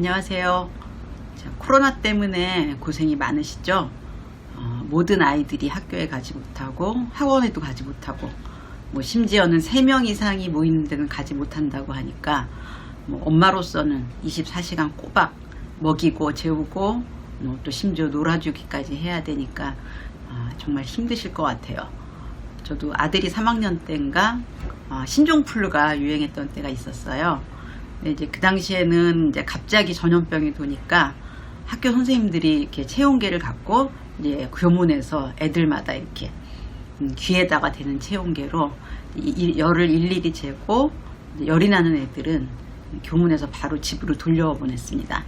안녕하세요. 자, 코로나 때문에 고생이 많으시죠? 어, 모든 아이들이 학교에 가지 못하고 학원에도 가지 못하고 뭐 심지어는 3명 이상이 모이는 데는 가지 못한다고 하니까 뭐 엄마로서는 24시간 꼬박 먹이고 재우고 뭐 또 심지어 놀아주기까지 해야 되니까 아, 정말 힘드실 것 같아요. 저도 아들이 3학년 때인가 아, 신종플루가 유행했던 때가 있었어요. 근데 이제 그 당시에는 이제 갑자기 전염병이 도니까 학교 선생님들이 이렇게 체온계를 갖고 이제 교문에서 애들마다 이렇게 음, 귀에다가 대는 체온계로 열을 일일이 재고 열이 나는 애들은 교문에서 바로 집으로 돌려보냈습니다.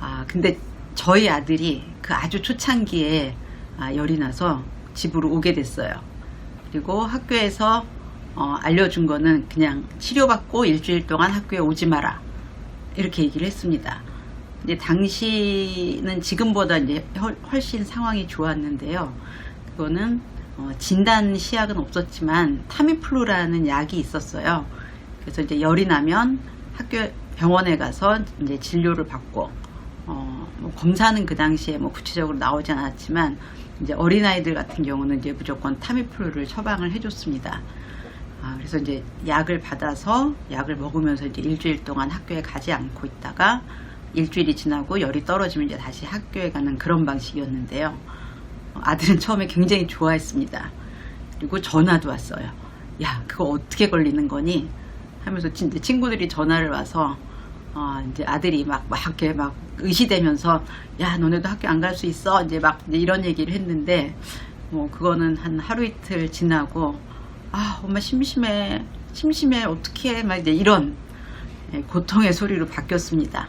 아 근데 저희 아들이 그 아주 초창기에 아, 열이 나서 집으로 오게 됐어요. 그리고 학교에서 어, 알려준 거는 그냥 치료받고 일주일 동안 학교에 오지 마라 이렇게 얘기를 했습니다. 근데 당시는 지금보다 이제 훨- 훨씬 상황이 좋았는데요. 그거는 어, 진단 시약은 없었지만 타미플루라는 약이 있었어요. 그래서 이제 열이 나면 학교 병원에 가서 이제 진료를 받고 어, 뭐 검사는 그 당시에 뭐 구체적으로 나오지 않았지만 이제 어린아이들 같은 경우는 이제 무조건 타미플루를 처방을 해줬습니다. 아, 그래서 이제 약을 받아서 약을 먹으면서 이제 일주일 동안 학교에 가지 않고 있다가 일주일이 지나고 열이 떨어지면 이제 다시 학교에 가는 그런 방식이었는데요. 어, 아들은 처음에 굉장히 좋아했습니다. 그리고 전화도 왔어요. 야, 그거 어떻게 걸리는 거니? 하면서 진짜 친구들이 전화를 와서 어, 이제 아들이 막, 막 이렇게 막 의시되면서 야, 너네도 학교 안 갈 수 있어. 이제 막 이제 이런 얘기를 했는데 뭐 그거는 한 하루 이틀 지나고 아, 엄마 심심해. 심심해. 어떻게 해? 막 이제 이런 예, 고통의 소리로 바뀌었습니다.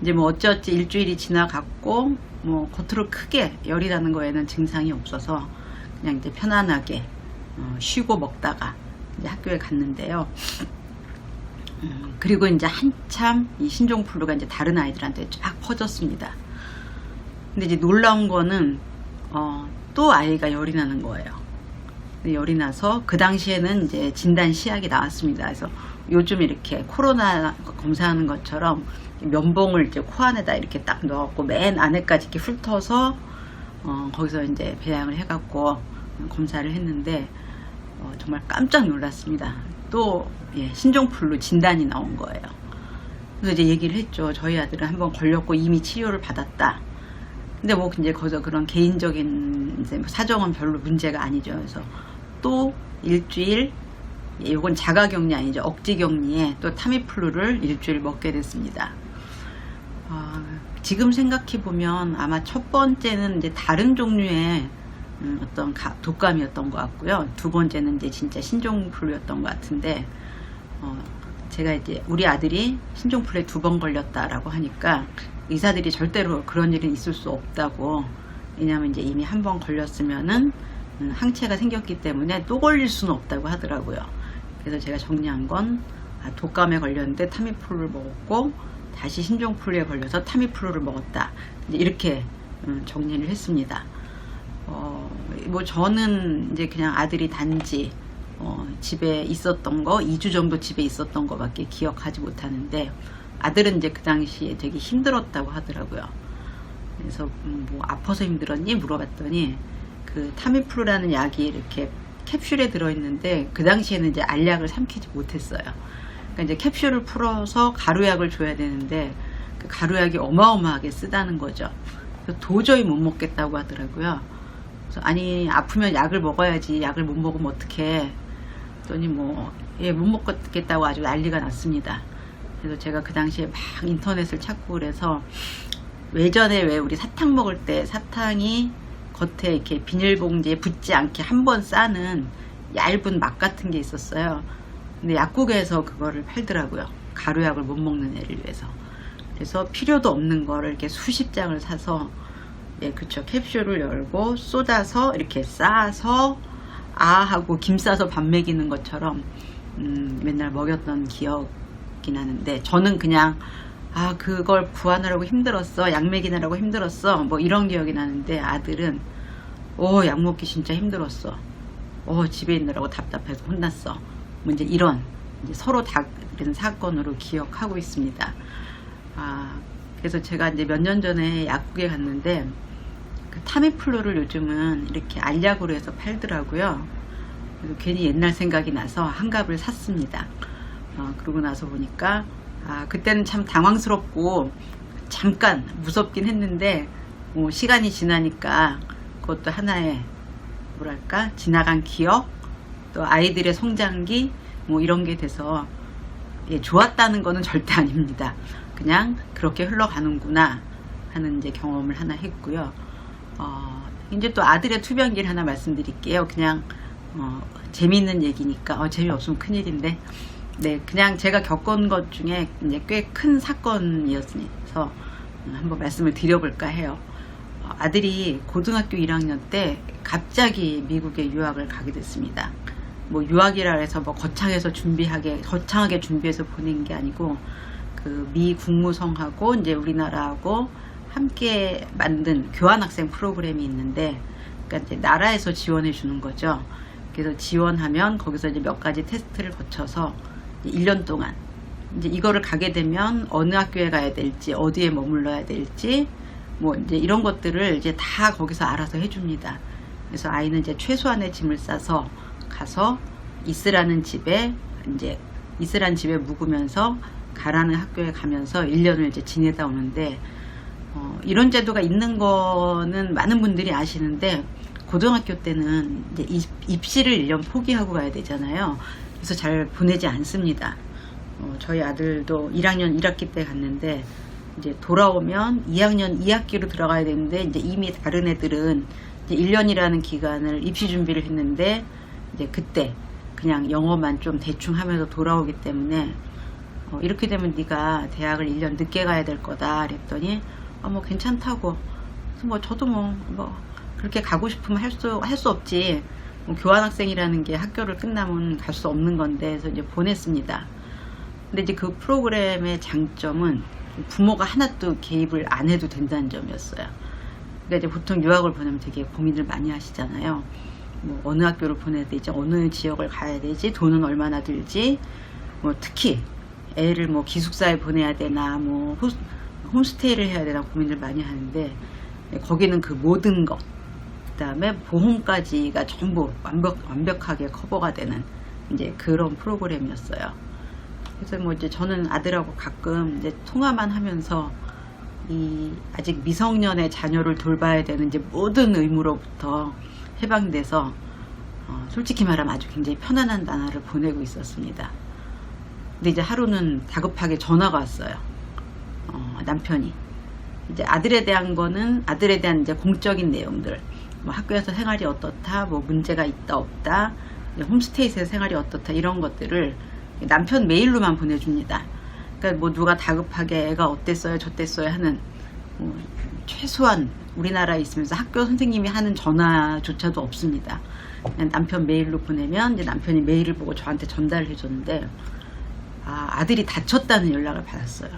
이제 뭐 어찌어찌 일주일이 지나갔고 뭐 겉으로 크게 열이 나는 거에는 증상이 없어서 그냥 이제 편안하게 어, 쉬고 먹다가 이제 학교에 갔는데요. 음, 그리고 이제 한참 이 신종플루가 이제 다른 아이들한테 쫙 퍼졌습니다. 근데 이제 놀라운 거는 어, 또 아이가 열이 나는 거예요. 근데 열이 나서 그 당시에는 이제 진단 시약이 나왔습니다. 그래서 요즘 이렇게 코로나 검사하는 것처럼 면봉을 이제 코 안에다 이렇게 딱 넣었고 맨 안에까지 이렇게 훑어서 어, 거기서 이제 배양을 해갖고 검사를 했는데 어, 정말 깜짝 놀랐습니다. 또 예, 신종플루 진단이 나온 거예요. 그래서 이제 얘기를 했죠. 저희 아들은 한번 걸렸고 이미 치료를 받았다. 근데 뭐 이제 거기서 그런 개인적인 이제 뭐 사정은 별로 문제가 아니죠. 그래서 또 일주일 예, 요건 자가격리 아니죠. 억지격리에 또 타미플루를 일주일 먹게 됐습니다. 아, 지금 생각해 보면 아마 첫 번째는 이제 다른 종류의 음, 어떤 가- 독감이었던 것 같고요. 두 번째는 이제 진짜 신종플루였던 것 같은데 어, 제가 이제 우리 아들이 신종플루에 두 번 걸렸다라고 하니까 의사들이 절대로 그런 일은 있을 수 없다고 왜냐하면 이제 이미 한 번 걸렸으면은 음, 항체가 생겼기 때문에 또 걸릴 수는 없다고 하더라고요. 그래서 제가 정리한 건 아, 독감에 걸렸는데 타미플루를 먹었고 다시 신종플루에 걸려서 타미플루를 먹었다. 이렇게 음, 정리를 했습니다. 어, 뭐 저는 이제 그냥 아들이 단지 어, 집에 있었던 거 2주 정도 집에 있었던 거밖에 기억하지 못하는데 아들은 이제 그 당시에 되게 힘들었다고 하더라고요. 그래서 음, 뭐 아파서 힘들었니 물어봤더니 그 타미플루라는 약이 이렇게 캡슐에 들어있는데 그 당시에는 이제 알약을 삼키지 못했어요. 그러니까 이제 캡슐을 풀어서 가루약을 줘야 되는데 그 가루약이 어마어마하게 쓰다는 거죠. 도저히 못 먹겠다고 하더라고요. 아니 아프면 약을 먹어야지 약을 못 먹으면 어떡해. 그랬더니 뭐 예 못 먹겠다고 아주 난리가 났습니다. 그래서 제가 그 당시에 막 인터넷을 찾고 그래서 외전에 왜 우리 사탕 먹을 때 사탕이 겉에 이렇게 비닐봉지에 붙지 않게 한 번 싸는 얇은 막 같은 게 있었어요. 근데 약국에서 그거를 팔더라고요. 가루약을 못 먹는 애를 위해서. 그래서 필요도 없는 거를 이렇게 수십 장을 사서 예, 그쵸. 캡슐을 열고 쏟아서 이렇게 싸서 아 하고 김 싸서 밥 먹이는 것처럼 음, 맨날 먹였던 기억 이 나는데 저는 그냥 아 그걸 구하느라고 힘들었어 약 먹이느라고 힘들었어 뭐 이런 기억이 나는데 아들은 오약 먹기 진짜 힘들었어 오 집에 있느라고 답답해서 혼났어 뭐 이제 이런 이제 서로 다른 사건으로 기억하고 있습니다 아, 그래서 제가 이제 몇 년 전에 약국에 갔는데 그 타미플루를 요즘은 이렇게 알약으로 해서 팔더라고요. 그래서 괜히 옛날 생각이 나서 한 갑을 샀습니다. 어, 그러고 나서 보니까 아, 그때는 참 당황스럽고 잠깐 무섭긴 했는데 뭐 시간이 지나니까 그것도 하나의 뭐랄까 지나간 기억 또 아이들의 성장기 뭐 이런 게 돼서 예, 좋았다는 거는 절대 아닙니다. 그냥 그렇게 흘러가는구나 하는 이제 경험을 하나 했고요. 어, 이제 또 아들의 투병기를 하나 말씀드릴게요. 그냥 어, 재미있는 얘기니까 어, 재미없으면 큰일인데 네 그냥 제가 겪은 것 중에 이제 꽤 큰 사건이었어서 한번 말씀을 드려볼까 해요. 어, 아들이 고등학교 1학년 때 갑자기 미국에 유학을 가게 됐습니다. 뭐 유학이라 해서 뭐 거창해서 준비하게 거창하게 준비해서 보낸 게 아니고 그 미 국무성하고 이제 우리나라하고 함께 만든 교환학생 프로그램이 있는데 그러니까 이제 나라에서 지원해 주는 거죠. 그래서 지원하면 거기서 이제 몇 가지 테스트를 거쳐서 1년 동안 이제 이거를 가게 되면 어느 학교에 가야 될지 어디에 머물러야 될지 뭐 이제 이런 것들을 이제 다 거기서 알아서 해줍니다. 그래서 아이는 이제 최소한의 짐을 싸서 가서 이스라는 집에 이제 이스라는 집에 묵으면서 가라는 학교에 가면서 1년을 이제 지내다 오는데 어, 이런 제도가 있는 거는 많은 분들이 아시는데 고등학교 때는 이제 입, 입시를 1년 포기하고 가야 되잖아요. 그래서 잘 보내지 않습니다. 어, 저희 아들도 1학년 1학기 때 갔는데 이제 돌아오면 2학년 2학기로 들어가야 되는데 이제 이미 다른 애들은 이제 1년이라는 기간을 입시 준비를 했는데 이제 그때 그냥 영어만 좀 대충 하면서 돌아오기 때문에 어, 이렇게 되면 네가 대학을 1년 늦게 가야 될 거다 그랬더니 어, 뭐 괜찮다고 그래서 뭐 저도 뭐, 뭐 그렇게 가고 싶으면 할 수 할수 없지 뭐 교환학생이라는 게 학교를 끝나면 갈 수 없는 건데 그래서 이제 보냈습니다. 근데 이제 그 프로그램의 장점은 부모가 하나도 개입을 안 해도 된다는 점이었어요. 그러니까 이제 보통 유학을 보내면 되게 고민을 많이 하시잖아요. 뭐 어느 학교를 보내야 되지 어느 지역을 가야 되지 돈은 얼마나 들지 뭐 특히 애를 뭐 기숙사에 보내야 되나 뭐 호, 홈스테이를 해야 되나 고민을 많이 하는데 거기는 그 모든 것그 다음에 보험까지가 전부 완벽 완벽하게 커버가 되는 이제 그런 프로그램이었어요. 그래서 뭐 이제 저는 아들하고 가끔 이제 통화만 하면서 이 아직 미성년의 자녀를 돌봐야 되는 이제 모든 의무로부터 해방돼서 어, 솔직히 말하면 아주 굉장히 편안한 나날을 보내고 있었습니다. 근데 이제 하루는 다급하게 전화가 왔어요. 어, 남편이. 이제 아들에 대한 거는 아들에 대한 이제 공적인 내용들. 뭐 학교에서 생활이 어떻다, 뭐 문제가 있다 없다, 홈스테이에서 생활이 어떻다 이런 것들을 남편 메일로만 보내줍니다. 그러니까 뭐 누가 다급하게 애가 어땠어요, 저땠어요 하는 뭐 최소한 우리나라에 있으면서 학교 선생님이 하는 전화조차도 없습니다. 남편 메일로 보내면 이제 남편이 메일을 보고 저한테 전달을 해줬는데 아, 아들이 다쳤다는 연락을 받았어요.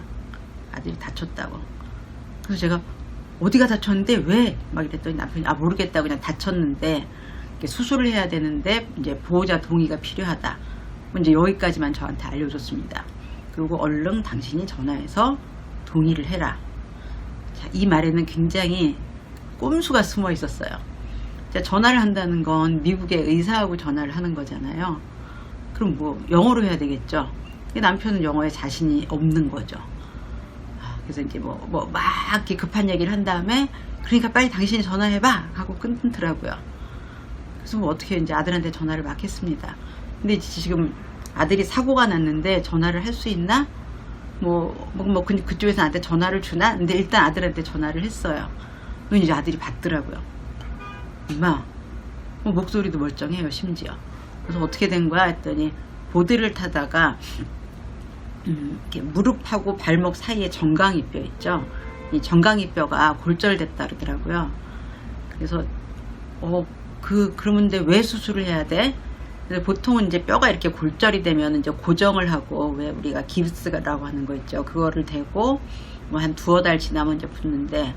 아들이 다쳤다고. 그래서 제가 어디가 다쳤는데 왜? 막 이랬더니 남편이 아 모르겠다 그냥 다쳤는데 수술을 해야 되는데 이제 보호자 동의가 필요하다. 이제 여기까지만 저한테 알려줬습니다. 그리고 얼른 당신이 전화해서 동의를 해라. 자, 이 말에는 굉장히 꼼수가 숨어 있었어요. 자, 전화를 한다는 건 미국의 의사하고 전화를 하는 거잖아요. 그럼 뭐 영어로 해야 되겠죠. 남편은 영어에 자신이 없는 거죠. 그래서 이제 뭐, 뭐, 막 이렇게 급한 얘기를 한 다음에, 그러니까 빨리 당신이 전화해봐! 하고 끊더라고요. 그래서 뭐 어떻게 이제 아들한테 전화를 막 했습니다. 근데 지금 아들이 사고가 났는데 전화를 할 수 있나? 뭐, 뭐, 뭐, 그, 그쪽에서 나한테 전화를 주나? 근데 일단 아들한테 전화를 했어요. 그럼 이제 아들이 받더라고요. 엄마, 뭐 목소리도 멀쩡해요, 심지어. 그래서 어떻게 된 거야? 했더니, 보드를 타다가, 음, 이렇게 무릎하고 발목 사이에 정강이 뼈 있죠. 이 정강이 뼈가 골절됐다 그러더라고요. 그래서 어 그 그러면데 왜 수술을 해야 돼? 보통은 이제 뼈가 이렇게 골절이 되면 이제 고정을 하고 왜 우리가 깁스라고 하는 거 있죠. 그거를 대고 뭐 한 두어 달 지나면 이제 붙는데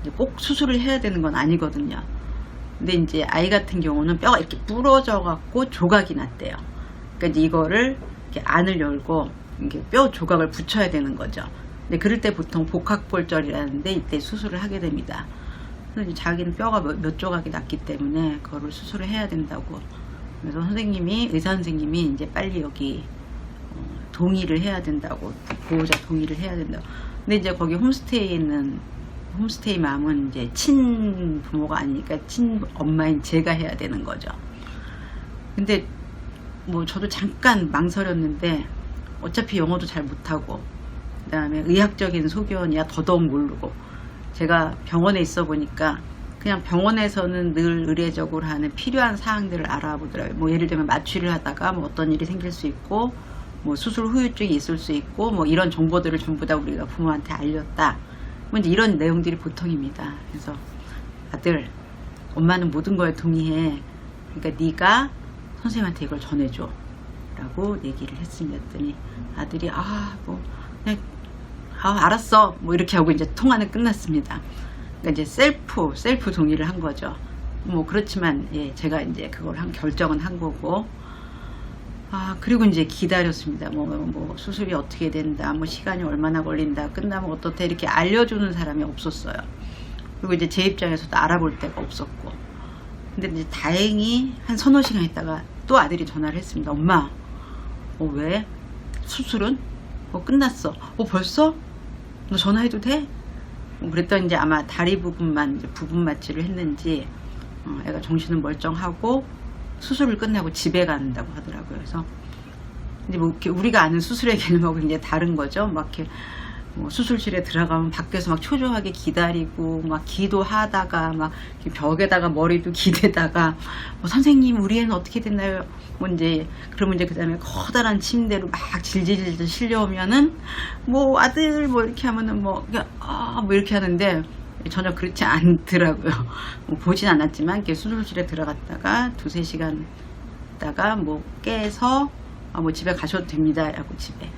이제 꼭 수술을 해야 되는 건 아니거든요. 근데 이제 아이 같은 경우는 뼈가 이렇게 부러져 갖고 조각이 났대요. 그러니까 이제 이거를 이렇게 안을 열고 이게 뼈 조각을 붙여야 되는 거죠. 근데 그럴 때 보통 복합골절이라는데 이때 수술을 하게 됩니다. 그래서 자기는 뼈가 몇, 몇 조각이 났기 때문에 그거를 수술을 해야 된다고. 그래서 선생님이 의사 선생님이 이제 빨리 여기 어, 동의를 해야 된다고 보호자 동의를 해야 된다고. 근데 이제 거기 홈스테이에 있는 홈스테이 맘은 이제 친 부모가 아니니까 친 엄마인 제가 해야 되는 거죠. 근데 뭐 저도 잠깐 망설였는데 어차피 영어도 잘 못하고 그 다음에 의학적인 소견이야 더더욱 모르고 제가 병원에 있어 보니까 그냥 병원에서는 늘 의례적으로 하는 필요한 사항들을 알아보더라고요. 뭐 예를 들면 마취를 하다가 뭐 어떤 일이 생길 수 있고 뭐 수술 후유증이 있을 수 있고 뭐 이런 정보들을 전부 다 우리가 부모한테 알렸다. 뭐 이제 이런 내용들이 보통입니다. 그래서 아들, 엄마는 모든 거에 동의해. 그러니까 네가 선생님한테 이걸 전해줘. 라고 얘기를 했습니다. 했더니 아들이 아 뭐 그냥 아 알았어 뭐 이렇게 하고 이제 통화는 끝났습니다. 그러니까 이제 셀프 셀프 동의를 한 거죠. 뭐 그렇지만 예 제가 이제 그걸 한 결정은 한 거고 아 그리고 이제 기다렸습니다. 뭐, 뭐 수술이 어떻게 된다, 뭐 시간이 얼마나 걸린다, 끝나면 어떻다 이렇게 알려주는 사람이 없었어요. 그리고 이제 제 입장에서도 알아볼 데가 없었고 근데 이제 다행히 한 서너 시간 있다가 또 아들이 전화를 했습니다. 엄마, 어, 왜? 수술은? 어, 끝났어. 어, 벌써? 너 전화해도 돼? 어, 그랬더니 이제 아마 다리 부분만 부분 마취를 했는지 어, 애가 정신은 멀쩡하고 수술을 끝나고 집에 간다고 하더라고요. 그래서 이제 뭐 이렇게 우리가 아는 수술의 개념하고 이제 다른 거죠. 막 이렇게 뭐 수술실에 들어가면 밖에서 막 초조하게 기다리고 막 기도하다가 막 벽에다가 머리도 기대다가 뭐 선생님 우리 애는 어떻게 됐나요? 뭐 이제 그러면 이제 그다음에 커다란 침대로 막 질질질 실려오면은 뭐 아들 뭐 이렇게 하면은 뭐 아 뭐 이렇게 하는데 전혀 그렇지 않더라고요. 뭐 보진 않았지만 이렇게 수술실에 들어갔다가 두세 시간 있다가 뭐 깨서 아, 뭐 집에 가셔도 됩니다. 라고 집에.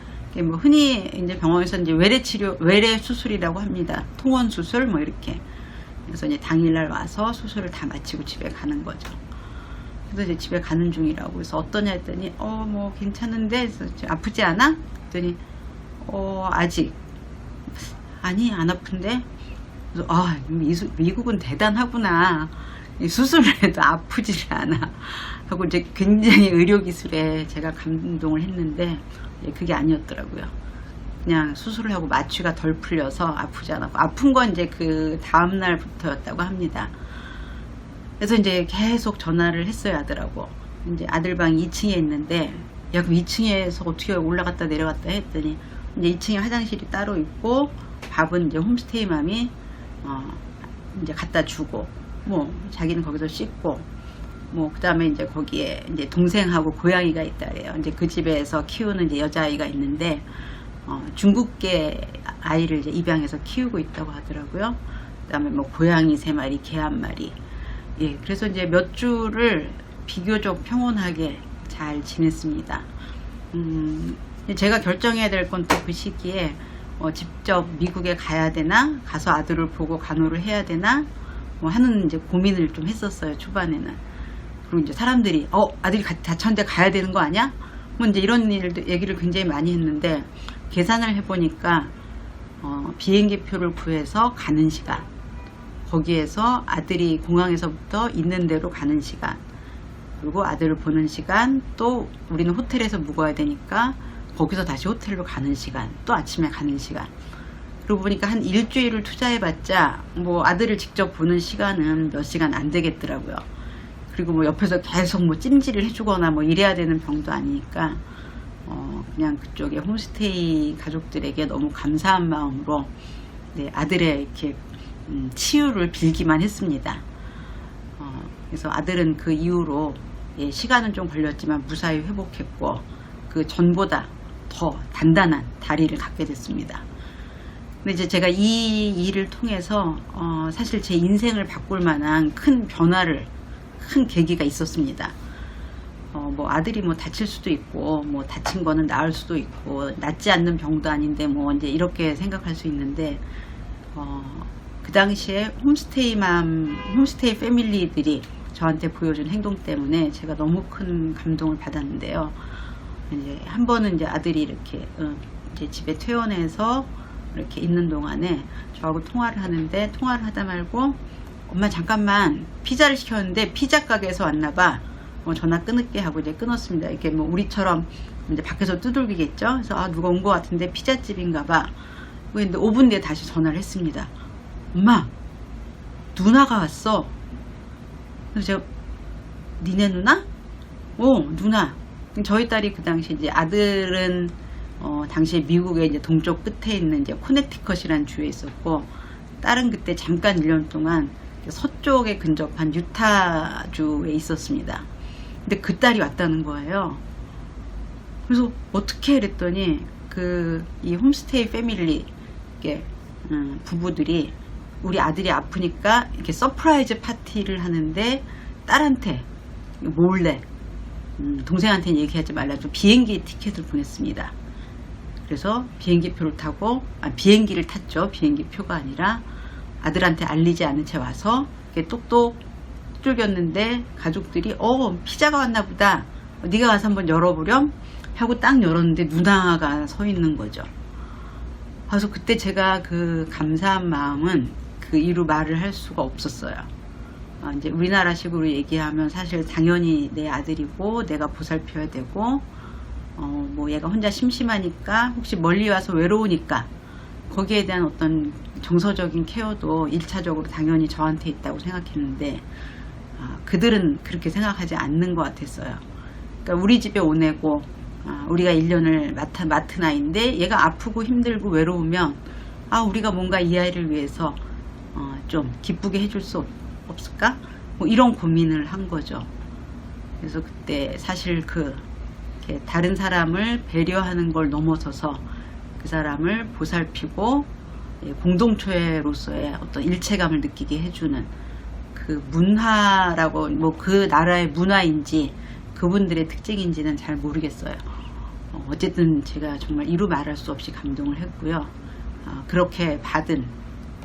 뭐 흔히 이제 병원에서 이제 외래 치료, 외래 수술이라고 합니다. 통원 수술 뭐 이렇게. 그래서 이제 당일날 와서 수술을 다 마치고 집에 가는 거죠. 그래서 이제 집에 가는 중이라고. 그래서 어떠냐 했더니, 어, 뭐 괜찮은데, 아프지 않아? 그랬더니, 어, 아직. 아니, 안 아픈데? 그래서, 아, 미국은 대단하구나. 이 수술을 해도 아프질 않아. 하고 이제 굉장히 의료기술에 제가 감동을 했는데, 예, 그게 아니었더라고요. 그냥 수술을 하고 마취가 덜 풀려서 아프지 않았고, 아픈 건 이제 그 다음날부터였다고 합니다. 그래서 이제 계속 전화를 했어야 하더라고. 이제 아들 방 2층에 있는데, 야, 그럼 2층에서 어떻게 올라갔다 내려갔다 했더니, 이제 2층에 화장실이 따로 있고, 밥은 이제 홈스테이 맘이, 어, 이제 갖다 주고, 뭐, 자기는 거기서 씻고, 뭐, 그 다음에 이제 거기에 이제 동생하고 고양이가 있다래요. 이제 그 집에서 키우는 이제 여자아이가 있는데, 어, 중국계 아이를 이제 입양해서 키우고 있다고 하더라고요. 그 다음에 뭐, 고양이 세 마리, 개 한 마리. 예, 그래서 이제 몇 주를 비교적 평온하게 잘 지냈습니다. 음, 제가 결정해야 될 건 또 그 시기에 어, 직접 미국에 가야 되나, 가서 아들을 보고 간호를 해야 되나, 뭐 하는 이제 고민을 좀 했었어요, 초반에는. 그리고 이제 사람들이, 어, 아들이 가- 다쳤는데 가야 되는 거 아니야? 뭐 이제 이런 일도, 얘기를 굉장히 많이 했는데, 계산을 해보니까, 어, 비행기 표를 구해서 가는 시간, 거기에서 아들이 공항에서부터 있는 대로 가는 시간, 그리고 아들을 보는 시간, 또 우리는 호텔에서 묵어야 되니까 거기서 다시 호텔로 가는 시간, 또 아침에 가는 시간. 그러고 보니까 한 일주일을 투자해봤자 뭐 아들을 직접 보는 시간은 몇 시간 안 되겠더라고요. 그리고 뭐 옆에서 계속 뭐 찜질을 해주거나 뭐 이래야 되는 병도 아니니까 어 그냥 그쪽에 홈스테이 가족들에게 너무 감사한 마음으로 네, 아들의 이렇게 음, 치유를 빌기만 했습니다. 어, 그래서 아들은 그 이후로 예, 시간은 좀 걸렸지만 무사히 회복했고 그 전보다 더 단단한 다리를 갖게 됐습니다. 근데 이제 제가 이 일을 통해서 어, 사실 제 인생을 바꿀 만한 큰 변화를 큰 계기가 있었습니다. 어, 뭐 아들이 뭐 다칠 수도 있고 뭐 다친 거는 나을 수도 있고 낫지 않는 병도 아닌데 뭐 이제 이렇게 생각할 수 있는데 어, 그 당시에 홈스테이맘 홈스테이 패밀리들이 저한테 보여준 행동 때문에 제가 너무 큰 감동을 받았는데요. 이제 한 번은 이제 아들이 이렇게 어, 이제 집에 퇴원해서 이렇게 있는 동안에 저하고 통화를 하는데 통화를 하다 말고 엄마 잠깐만 피자를 시켰는데 피자 가게에서 왔나봐 뭐 전화 끊을게 하고 이제 끊었습니다. 이렇게 뭐 우리처럼 이제 밖에서 두들기겠죠. 그래서 아 누가 온 것 같은데 피자집인가봐. 근데 5분 뒤에 다시 전화를 했습니다. 엄마 누나가 왔어. 그래서 제가 니네 누나? 어 누나. 저희 딸이 그 당시 이제 아들은 어, 당시에 미국의 이제 동쪽 끝에 있는 이제 코네티컷이라는 주에 있었고 딸은 그때 잠깐 1년 동안 서쪽에 근접한 유타주에 있었습니다. 근데 그 딸이 왔다는 거예요. 그래서 어떻게 이랬더니 그 이 홈스테이 패밀리 이게 음, 부부들이 우리 아들이 아프니까 이렇게 서프라이즈 파티를 하는데 딸한테 몰래 음, 동생한테는 얘기하지 말라고 비행기 티켓을 보냈습니다. 그래서 비행기 표를 타고 아, 비행기를 탔죠. 비행기 표가 아니라 아들한테 알리지 않은 채 와서 똑똑 뚫겼는데 가족들이 어 피자가 왔나 보다. 네가 와서 한번 열어보렴 하고 딱 열었는데 누나가 서 있는 거죠. 그래서 그때 제가 그 감사한 마음은 그 이루 말을 할 수가 없었어요. 어, 이제 우리나라식으로 얘기하면 사실 당연히 내 아들이고 내가 보살펴야 되고 어, 뭐 얘가 혼자 심심하니까 혹시 멀리 와서 외로우니까 거기에 대한 어떤 정서적인 케어도 1차적으로 당연히 저한테 있다고 생각했는데 아, 그들은 그렇게 생각하지 않는 것 같았어요. 그러니까 우리 집에 오내고 아, 우리가 1년을 맡아, 맡은 아이인데 얘가 아프고 힘들고 외로우면 아 우리가 뭔가 이 아이를 위해서 어, 좀 기쁘게 해줄 수 없, 없을까? 뭐 이런 고민을 한 거죠. 그래서 그때 사실 그 다른 사람을 배려하는 걸 넘어서서 그 사람을 보살피고 예, 공동체로서의 어떤 일체감을 느끼게 해주는 그 문화라고 뭐 그 나라의 문화인지 그분들의 특징인지는 잘 모르겠어요. 어, 어쨌든 제가 정말 이루 말할 수 없이 감동을 했고요. 아, 그렇게 받은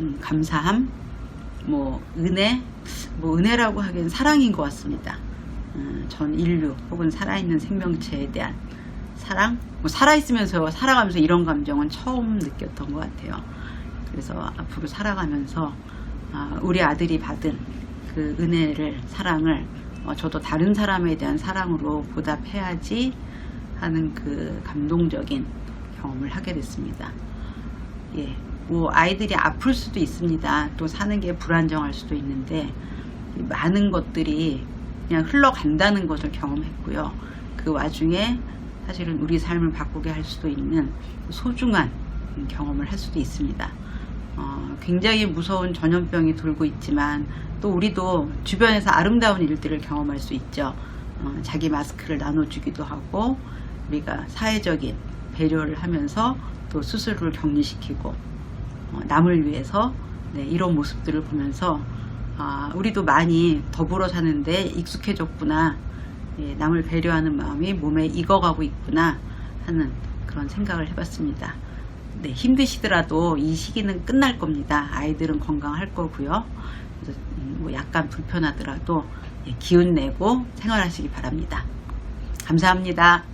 음, 감사함, 뭐 은혜, 뭐 은혜라고 하기엔 사랑인 것 같습니다. 음, 전 인류 혹은 살아있는 생명체에 대한 사랑, 뭐 살아있으면서 살아가면서 이런 감정은 처음 느꼈던 것 같아요. 그래서 앞으로 살아가면서 아, 우리 아들이 받은 그 은혜를 사랑을 어, 저도 다른 사람에 대한 사랑으로 보답해야지 하는 그 감동적인 경험을 하게 됐습니다. 예, 뭐 아이들이 아플 수도 있습니다. 또 사는 게 불안정할 수도 있는데 많은 것들이 그냥 흘러간다는 것을 경험했고요. 그 와중에 사실은 우리 삶을 바꾸게 할 수도 있는 소중한 경험을 할 수도 있습니다. 어, 굉장히 무서운 전염병이 돌고 있지만 또 우리도 주변에서 아름다운 일들을 경험할 수 있죠. 어, 자기 마스크를 나눠주기도 하고 우리가 사회적인 배려를 하면서 또 스스로를 격리시키고 어, 남을 위해서 네, 이런 모습들을 보면서 아, 우리도 많이 더불어 사는데 익숙해졌구나 예, 남을 배려하는 마음이 몸에 익어가고 있구나 하는 그런 생각을 해봤습니다. 네, 힘드시더라도 이 시기는 끝날 겁니다. 아이들은 건강할 거고요. 음, 뭐 약간 불편하더라도 예, 기운 내고 생활하시기 바랍니다. 감사합니다.